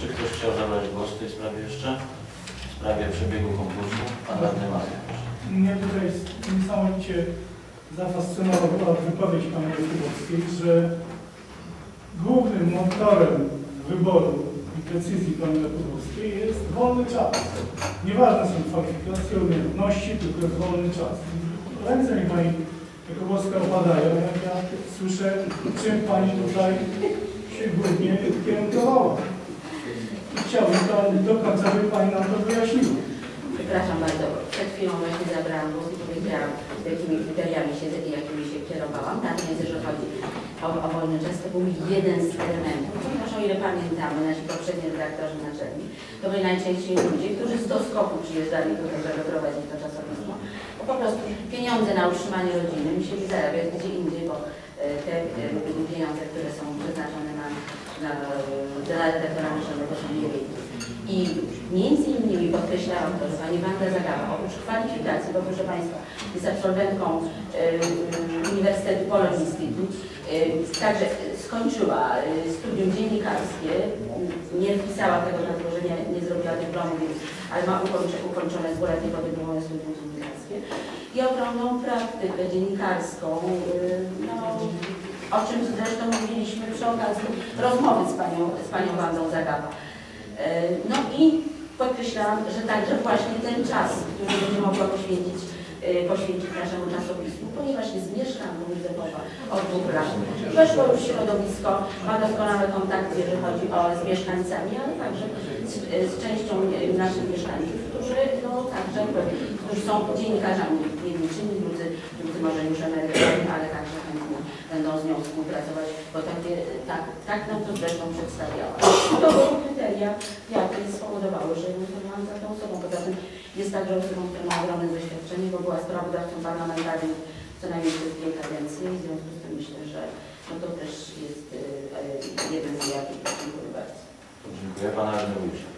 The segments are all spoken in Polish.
Czy ktoś chciał zabrać głos w tej sprawie jeszcze? W sprawie przebiegu konkursu? Pan radny Mazur. Mnie tutaj niesamowicie zafascynowała wypowiedź pani Jakubowskiej, że głównym motorem wyboru i decyzji pani Jakubowskiej jest wolny czas. Nieważne są kwalifikacje, umiejętności, tylko jest wolny czas. Ręce mi pani Jakubowska opadają, jak ja słyszę, czym pani tutaj kierunkowała. I chciałbym do końca, by pani nam to wyjaśniła. Przepraszam bardzo, przed chwilą właśnie zabrałam głos i powiedziałam, jakimi kryteriami się, jakimi się kierowałam. Natomiast jeżeli chodzi o, o wolny czas, to był jeden z elementów. Ponieważ o ile pamiętamy, nasi poprzedni redaktorzy naczelni, to byli najczęściej ludzie, którzy z doskoku przyjeżdżali tutaj, żeby prowadzić to czasopismo. Bo po prostu pieniądze na utrzymanie rodziny musieli zarabiać gdzie indziej, bo e, te e, pieniądze, które są na, redaktora naczelnego są niewielkie. I między innymi podkreślałam to, że Pani Wanda Zagała, oprócz kwalifikacji, bo proszę Państwa, jest absolwentką y, Uniwersytetu Polon Institute, y, także skończyła y, studium dziennikarskie, nie wpisała tego na to, że nie, nie zrobiła dyplomu, więc, ale ma ukończe, ukończone dwuletnie podyplomowe studium dziennikarskie i ogromną praktykę dziennikarską, no, o czym zresztą mówiliśmy przy okazji rozmowy z Panią, z panią Wandą Zagała. E, No i podkreślałam, że także właśnie ten czas, który będzie mogła poświęcić, e, poświęcić naszemu czasopismu, ponieważ jest mieszkanką Józefowa od dwóch lat. Weszło już środowisko, ma doskonałe kontakty, jeżeli chodzi o z mieszkańcami, ale także z, częścią e, naszych mieszkańców, którzy no także, którzy są dziennikarzami jedniczymi, drudzy, drudzy może już emerytami, ale także chętnie będą z nią współpracować, bo takie, tak, tak nam to zresztą przedstawiała. To były kryteria, jakie spowodowały, że głosowałam za tą osobą. Poza tym jest także osobą, która ma ogromne doświadczenie, bo była sprawozdawcą parlamentarnym co najmniej przez dwie kadencje i w związku z tym myślę, że no to też jest y, y, jeden z jakichś. Dziękuję bardzo. Dziękuję. Pan radny Wójcik.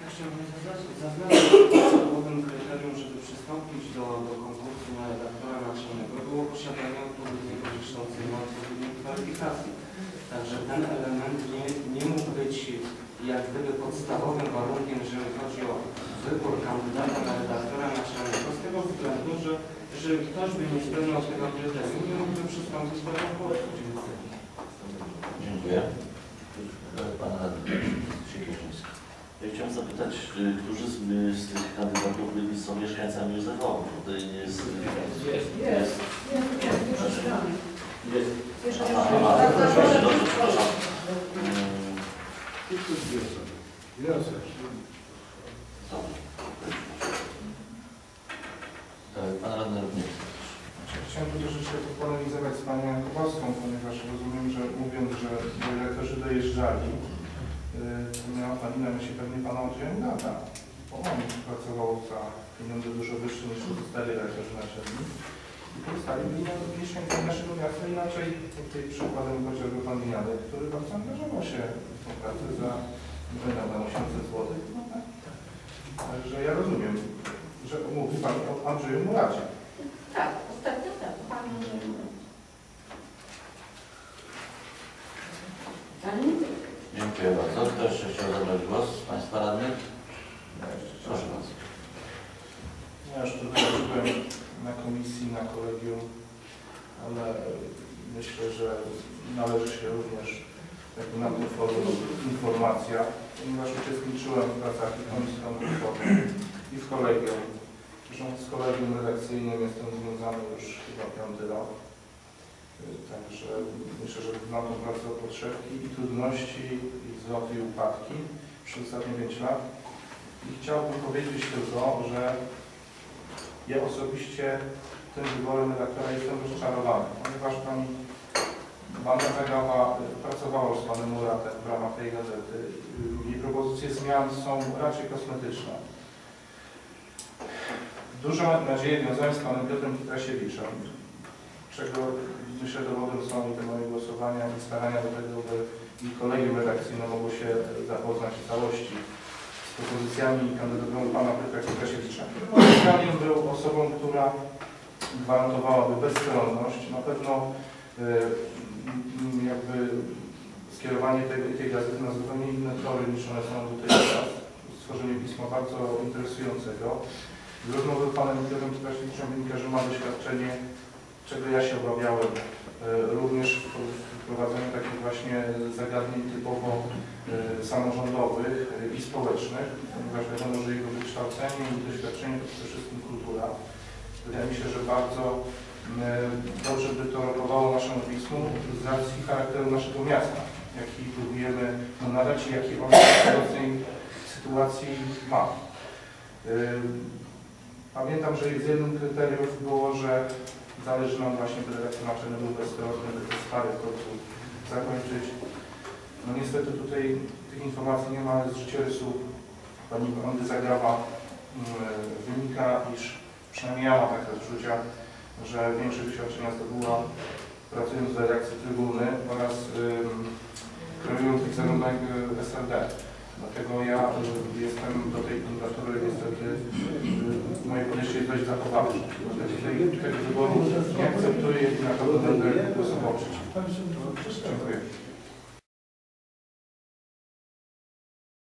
Ja chciałbym zaznaczyć, zaznaczyć podstawowym kryterium, żeby przystąpić do, do konkursu na redaktora naczelnego było posiadanie odpowiedniego wykształcenia, odpowiedniej kwalifikacji. Także ten element nie, nie mógł być jak gdyby podstawowym warunkiem, jeżeli chodzi o wybór kandydata na redaktora naczelnego, z tego względu, że jeżeli ktoś by nie spełniał tego kryterium, nie mógłby przystąpić do konkursu. Dziękuję. Dziękuję. Pan radny Siekierzyński. Ja chciałem zapytać, którzy z, y, z tych kandydatów byli są mieszkańcami Józefowa? Tutaj nie jest... Jest. Jest. Jest. Przepraszam. Pan radny również. Chciałem tu troszeczkę polemizować z Panią Jakubowską, ponieważ rozumiem, że mówiąc, że dyrektorzy dojeżdżali, miała Pani na myśli pewnie Pana Odzięgata, bo on pracował za pieniądze dużo wyższe niż pozostali dyrektorzy naczelni. I pozostali byli na- mieszkańcami naszego miasta inaczej, tutaj przykładem chociażby Pan Miadek, który bardzo angażował się w tą pracę za, tam 800 zł. No tak. Także ja rozumiem, że mówi Pan o Andrzeju Muracie. Tak, ostatnio tak, Pan może Ale nie tylko. Dziękuję bardzo. Ktoś jeszcze chciał zabrać głos z Państwa radnych? Proszę bardzo. Ja już trochę byłem na komisji, na kolegium, ale myślę, że należy się również jakby na tym forum informacja, ponieważ uczestniczyłem w pracach i komisji konkursowej i w kolegium. Zresztą z kolegium redakcyjnym jestem związany już chyba piąty rok. Także myślę, że znam tą pracę od podszewki i trudności, i wzloty, i upadki przez ostatnie 5 lat. I chciałbym powiedzieć tylko, że ja osobiście tym wyborem redaktora jestem rozczarowany, ponieważ pani Wanda Zagawa y, pracowała z panem Muratem w ramach tej gazety. Y, Jej propozycje zmian są raczej kosmetyczne. Dużą nadzieję wiązałem z panem Piotrem Kitrasiewiczem, czego myślę dowodem są te moje głosowania i starania do tego, by i kolegium redakcyjne mogło się zapoznać w całości z propozycjami i kandydaturą pana Piotra Kitrasiewicza. Moim zdaniem był osobą, która gwarantowałaby bezstronność, na pewno y, jakby skierowanie tej, tej gazety na zupełnie inne tory niż one są tutaj teraz. Stworzenie pisma bardzo interesującego. Z rozmowy z panem Piotrem Straszniczem wynika, że ma doświadczenie, czego ja się obawiałem, e, również w wprowadzeniu takich właśnie zagadnień typowo e, samorządowych i społecznych, ponieważ wiadomo, że jego wykształcenie i doświadczenie to przede wszystkim kultura. Wydaje mi się, że bardzo e, dobrze by to rokowało naszemu pismu z racji charakteru naszego miasta, jaki próbujemy mu nadać i jaki on w obecnej sytuacji ma. E, Pamiętam, że z jednym kryterium było, że zależy nam właśnie, by redaktor naczelny był bezstronny, by te stare końcu zakończyć. No niestety tutaj tych informacji nie ma, ale z życiorysu pani Andy Zagrawa mm, wynika, iż przynajmniej ja mam takie odczucia, że większych doświadczenia zdobyła pracując w redakcji Trybuny oraz ym, kreując wizerunek y, SLD. Dlatego ja y, jestem do tej kandydatury niestety, y, moje podejście jest dość zachowawcze. Tej, tego wyboru nie akceptuję i na pewno będę głosował przeciw. Panie Przewodniczący, Dziękuję.